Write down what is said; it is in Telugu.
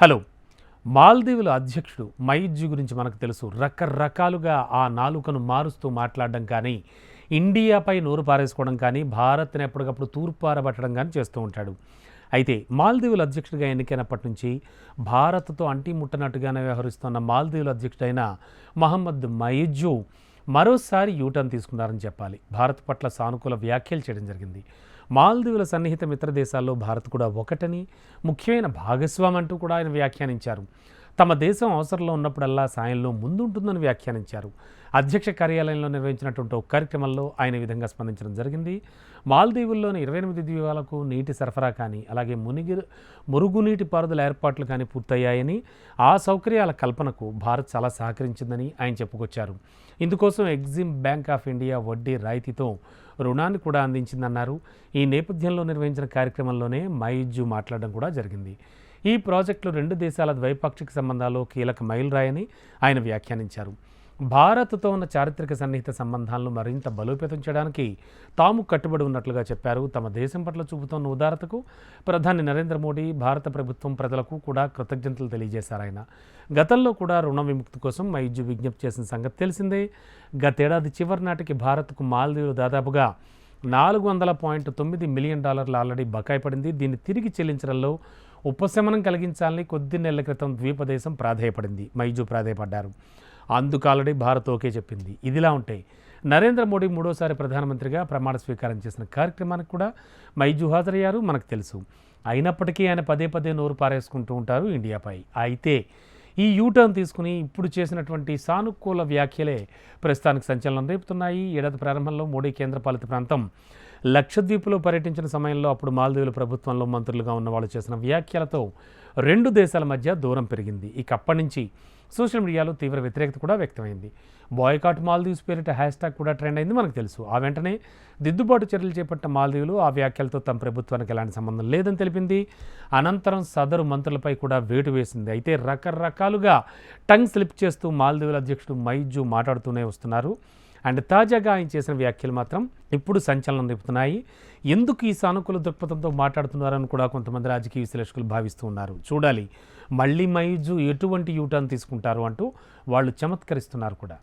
హలో. మాల్దీవుల అధ్యక్షుడు మైజ్జు గురించి మనకు తెలుసు. రకరకాలుగా ఆ నాలుకను మారుస్తూ మాట్లాడడం కానీ ఇండియాపై నోరు పారేసుకోవడం కానీ భారత్ని ఎప్పటికప్పుడు తూర్పారబట్టడం కానీ చేస్తూ ఉంటాడు. అయితే మాల్దీవుల అధ్యక్షుడిగా ఎన్నికైనప్పటి నుంచి భారత్తో అంటి ముట్టనట్టుగానే వ్యవహరిస్తున్న మాల్దీవుల అధ్యక్షుడైన మహమ్మద్ మైజ్జు మరోసారి యూటర్న్ తీసుకున్నారని చెప్పాలి. భారత్ పట్ల సానుకూల వ్యాఖ్యలు చేయడం జరిగింది. మాల్దీవుల సన్నిహిత మిత్ర దేశాల్లో భారత్ కూడా ఒకటని ముఖ్యమైన భాగస్వామి అంటూ కూడా ఆయన వ్యాఖ్యానించారు. తమ దేశం అవసరంలో ఉన్నప్పుడల్లా సాయంలో ముందుంటుందని వ్యాఖ్యానించారు. అధ్యక్ష కార్యాలయంలో నిర్వహించినటువంటి ఒక కార్యక్రమంలో ఆయన విధంగా స్పందించడం జరిగింది. మాల్దీవుల్లోని ఇరవై ఎనిమిది ద్వీపాలకు నీటి సరఫరా కానీ అలాగే మునిగి మురుగునీటి పారుదల ఏర్పాట్లు కానీ పూర్తయ్యాయని ఆ సౌకర్యాల కల్పనకు భారత్ చాలా సహకరించిందని ఆయన చెప్పుకొచ్చారు. ఇందుకోసం ఎగ్జిమ్ బ్యాంక్ ఆఫ్ ఇండియా వడ్డీ రాయితీతో రుణాన్ని కూడా అందించిందన్నారు. ఈ నేపథ్యంలో నిర్వహించిన కార్యక్రమంలోనే మైజు మాట్లాడడం కూడా జరిగింది. ఈ ప్రాజెక్టులు రెండు దేశాల ద్వైపాక్షిక సంబంధాల్లో కీలక మైలురాయని ఆయన వ్యాఖ్యానించారు. భారత్తో ఉన్న చారిత్రక సన్నిహిత సంబంధాలను మరింత బలోపేతం చేయడానికి తాము కట్టుబడి ఉన్నట్లుగా చెప్పారు. తమ దేశం పట్ల చూపుతున్న ఉదారతకు ప్రధాని నరేంద్ర మోడీ భారత ప్రభుత్వం ప్రజలకు కూడా కృతజ్ఞతలు తెలియజేశారు ఆయన. గతంలో కూడా రుణ విముక్తి కోసం మైజు విజ్ఞప్తి చేసిన సంగతి తెలిసిందే. గతేడాది చివరి నాటికి భారత్కు మాల్దీవులు దాదాపుగా నాలుగు వందల పాయింట్ తొమ్మిది మిలియన్ డాలర్లు ఆల్రెడీ బకాయి పడింది. దీన్ని తిరిగి చెల్లించడంలో ఉపశమనం కలిగించాలని కొద్ది నెలల క్రితం ద్వీపదేశం ప్రాధేయపడింది. మైజు ప్రాధేయపడ్డారు. అందుకాలడి భారత్ ఓకే చెప్పింది. ఇదిలా ఉంటే నరేంద్ర మోడీ మూడోసారి ప్రధానమంత్రిగా ప్రమాణ స్వీకారం చేసిన కార్యక్రమానికి కూడా మైజు హాజరయ్యారు మనకు తెలుసు. అయినప్పటికీ ఆయన పదే పదే నోరు పారేసుకుంటూ ఉంటారు ఇండియాపై. అయితే ఈ యూటర్న్ తీసుకుని ఇప్పుడు చేసినటువంటి సానుకూల వ్యాఖ్యలే ప్రస్తుతానికి సంచలనం రేపుతున్నాయి. ఏడాది ప్రారంభంలో మోడీ కేంద్రపాలిత ప్రాంతం లక్షద్వీప్లో పర్యటించిన సమయంలో అప్పుడు మాల్దీవుల ప్రభుత్వంలో మంత్రులుగా ఉన్న వాళ్ళు చేసిన వ్యాఖ్యలతో రెండు దేశాల మధ్య దూరం పెరిగింది. ఇక అప్పటి నుంచి సోషల్ మీడియాలో తీవ్ర వ్యతిరేకత కూడా వ్యక్తమైంది. బాయ్కాట్ మాల్దీవ్స్ పేరిట హ్యాష్ ట్యాగ్ కూడా ట్రెండ్ అయింది మనకు తెలుసు. ఆ వెంటనే దిద్దుబాటు చర్యలు చేపట్టిన మాల్దీవులు ఆ వ్యాఖ్యలతో తమ ప్రభుత్వానికి ఎలాంటి సంబంధం లేదని తెలిపింది. అనంతరం సదరు మంత్రులపై కూడా వేటు వేసింది. అయితే రకరకాలుగా టంగ్ స్లిప్ చేస్తూ మాల్దీవుల అధ్యక్షుడు మైజు మాట్లాడుతూనే వస్తున్నారు. అండ్ తాజాగా ఆయన చేసిన వ్యాఖ్యలు మాత్రం ఇప్పుడు సంచలనం రేపుతున్నాయి ఎందుకు ఈ సానుకూల దృక్పథంతో మాట్లాడుతున్నారని కూడా కొంతమంది రాజకీయ విశ్లేషకులు భావిస్తూ ఉన్నారు. చూడాలి. మళ్ళీ మైజు ఎటువంటి యూటర్న్ తీసుకుంటారు అంటూ వాళ్ళు చమత్కరిస్తున్నారు కూడా.